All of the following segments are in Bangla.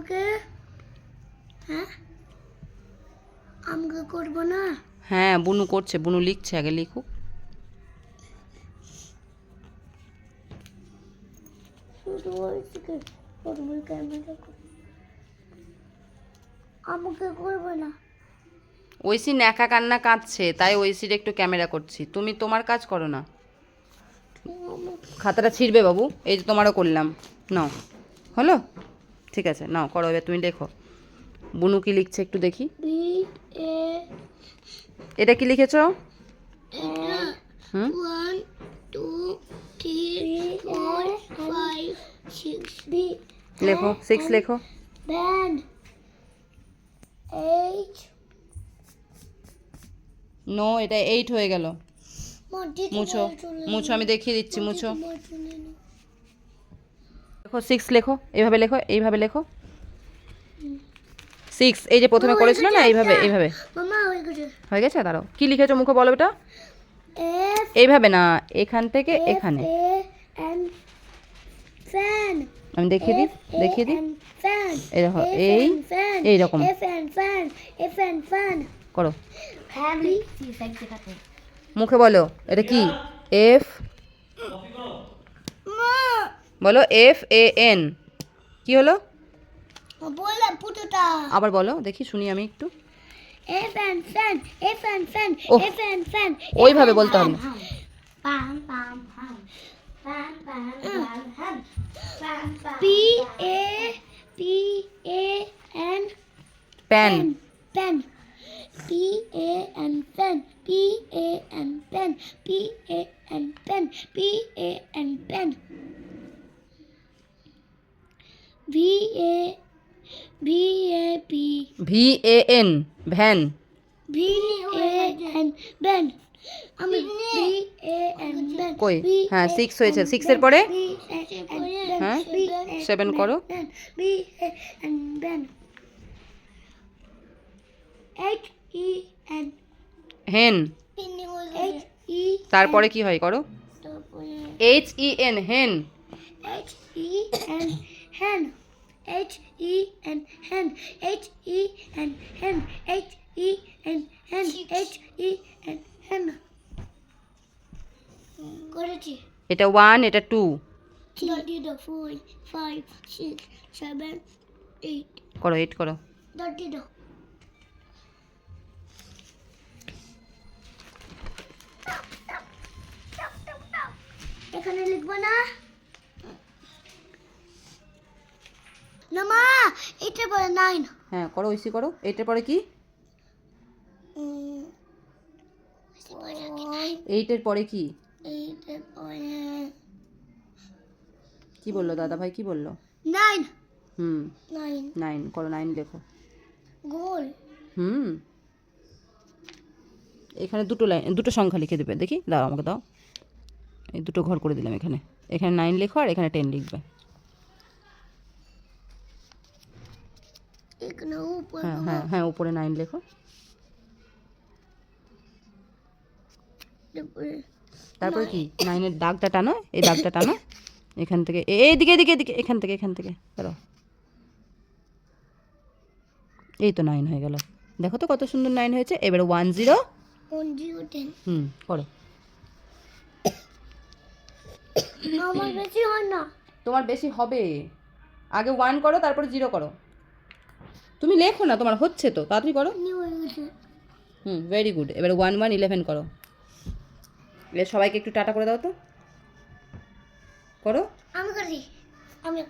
আমাকে হ্যাঁ? আমাকে করব না? হ্যাঁ বুনু করছে বুনু লিখছে আগে লিখুক। শুধু করব ক্যামেরা আমাকে করব না। ঐশী ন্যাকা কান্না কাঁদছে তাই ঐশীর একটু ক্যামেরা করছি। তুমি তোমার কাজ করো না। খাতাটা ছিঁড়বে বাবু এই যে তোমারও করলাম। নাও হলো? ঠিক আছে নাও করো এবার তুমি লেখো। বুনু কি লিখছে একটু দেখি। এটা কি লিখেছ? হুম? লেখো সিক্স লেখো। নো এটা এইট হয়ে গেল। মুছো মুছো আমি দেখিয়ে দিচ্ছি মুছো। লেখো সিক্স লেখো এইভাবে লেখো এইভাবে লেখো। সিক্স এই যে প্রথমে করেছিল না এইভাবে এইভাবে। হয়ে গেছে। হয়ে গেছে? দাঁড়াও কি লিখেছো মুখে বলো এটা? এইভাবে না এখান থেকে এখানে। আমি দেখিয়ে দিই দেখিয়ে দিই। এই দেখো এই এন ফ্যান করো। মুখে বলো এটা কি? এফ বলো এফ এ এন কি হলো? আবার বলো দেখি শুনি আমি একটু। ওইভাবে বলতে হবে pan pan P A N pen P A N pen P A N pen P A N pen V A V A P V A N van V van V A N কই? হ্যাঁ সিক্স হয়েছে। পরে? সেভেন হ্যাঁ? করো। ভি এন ই তারপরে কি হয় করো? H E N hen H E N hen H E N hen H E N hen H E N hen H E N hen করেছি। এটা ওয়ান এটা টু করো এইট করো। এখানে লিখব না? না মা এটা পরে নাইন হ্যাঁ করো ঐসি করো। এইটার পরে কি? এইটের পরে কি? কি বলল দাদা ভাই কি বলল? নাইন হুম। নাইন নাইন করো নাইন লেখো গোল হুম। এখানে দুটো লাইন দুটো সংখ্যা লিখে দেবে। দেখি দাও আমাকে দাও। এই দুটো ঘর করে দিলাম এখানে। এখানে নাইন লেখো আর এখানে টেন লিখবে এখানে উপর হ্যাঁ হ্যাঁ হ্যাঁ উপরে নাইন লেখো। তারপরে কি? নাইনের দাগটা টানো এই দাগটা টানো। এখান থেকে এইদিকে এদিকে এদিকে এখান থেকে এখান থেকে। করো এই তো নাইন হয়ে গেল। দেখো তো কত সুন্দর নাইন হয়েছে। এবার ওয়ান জিরো। জিরো হুম করো। আমার বেশি হয় না। তোমার বেশি হবে। আগে ওয়ান করো তারপরে জিরো করো। তুমি লেখো না তোমার হচ্ছে তো। তাড়াতাড়ি করো। হুম ভেরি গুড এবার ওয়ান ওয়ান ইলেভেন করো। এবার সবাইকে একটু টাটা করে দাও তো। করো। আমি করি আমি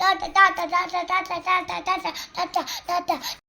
tata tata tata tata tata tata tata tata.